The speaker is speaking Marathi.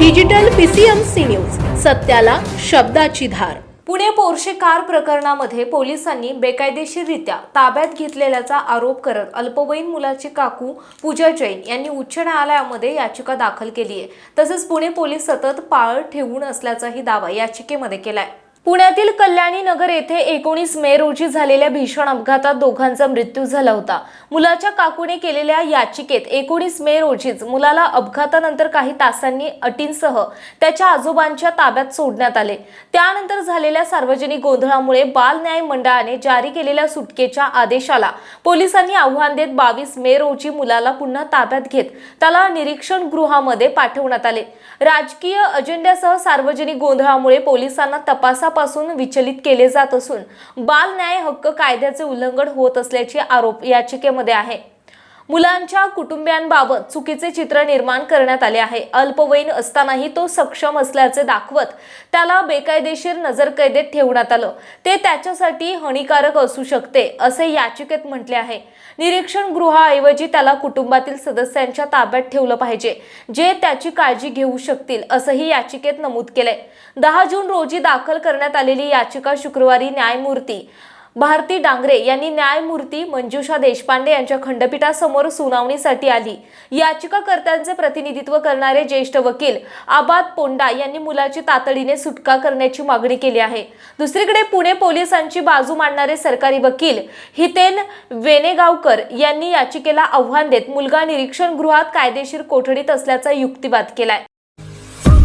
डिजिटल पीसीएमसी न्यूज सत्याला शब्दाची धार. पुणे पोर्शे कार प्रकरणामध्ये पोलिसांनी बेकायदेशीररित्या ताब्यात घेतलेल्याचा आरोप करत अल्पवयीन मुलाची काकू पूजा जैन यांनी उच्च न्यायालयामध्ये याचिका दाखल केली आहे. तसेच पुणे पोलीस सतत पाळत ठेवून असल्याचाही दावा याचिकेमध्ये केलाय. पुण्यातील कल्याणी नगर येथे एकोणीस मे रोजी झालेल्या भीषण अपघातात दोघांचा मृत्यू झाला होता. मुलाच्या काकूने केलेल्या याचिकेत एकोणीस मे रोजीच मुलाला अपघातानंतर काही तासांनी अटींसह त्याच्या आजोबांच्या ताब्यात सोडण्यात आले. त्यानंतर झालेल्या सार्वजनिक गोंधळामुळे बाल न्याय मंडळाने जारी केलेल्या सुटकेच्या आदेशाला पोलिसांनी आव्हान देत बावीस मे रोजी मुलाला पुन्हा ताब्यात घेत त्याला निरीक्षण गृहामध्ये पाठवण्यात आले. राजकीय अजेंड्यासह सार्वजनिक गोंधळामुळे पोलिसांना तपासा पासून विचलित केले जात असून बाल न्याय हक्क कायद्याचे उल्लंघन होत असल्याचे आरोप याचिकेमध्ये आहे. मुलांच्या कुटुंबियांबाबत चुकीचे चित्र निर्माण करण्यात आले आहे. अल्पवयीन असतानाही तो सक्षम असल्याचे दाखवत त्याला बेकायदेशीर नजरकैदेत ठेवण्यात आलं. ते त्याच्यासाठी हानिकारक असू शकते असे याचिकेत म्हटले आहे. निरीक्षण गृहाऐवजी त्याला कुटुंबातील सदस्यांच्या ताब्यात ठेवलं पाहिजे जे त्याची काळजी घेऊ शकतील असंही याचिकेत नमूद केलंय. दहा जून रोजी दाखल करण्यात आलेली याचिका शुक्रवारी न्यायमूर्ती भारती डांगरे यांनी न्यायमूर्ती मंजुषा देशपांडे यांच्या खंडपीठासमोर सुनावणीसाठी आली. याचिकाकर्त्यांचे प्रतिनिधित्व करणारे ज्येष्ठ वकील आबाद पोंडा यांनी मुलाची तातडीने सुटका करण्याची मागणी केली आहे. दुसरीकडे पुणे पोलिसांची बाजू मांडणारे सरकारी वकील हितेन वेनेगावकर यांनी याचिकेला आव्हान देत मुलगा निरीक्षण गृहात कायदेशीर कोठडीत असल्याचा युक्तिवाद केलाय.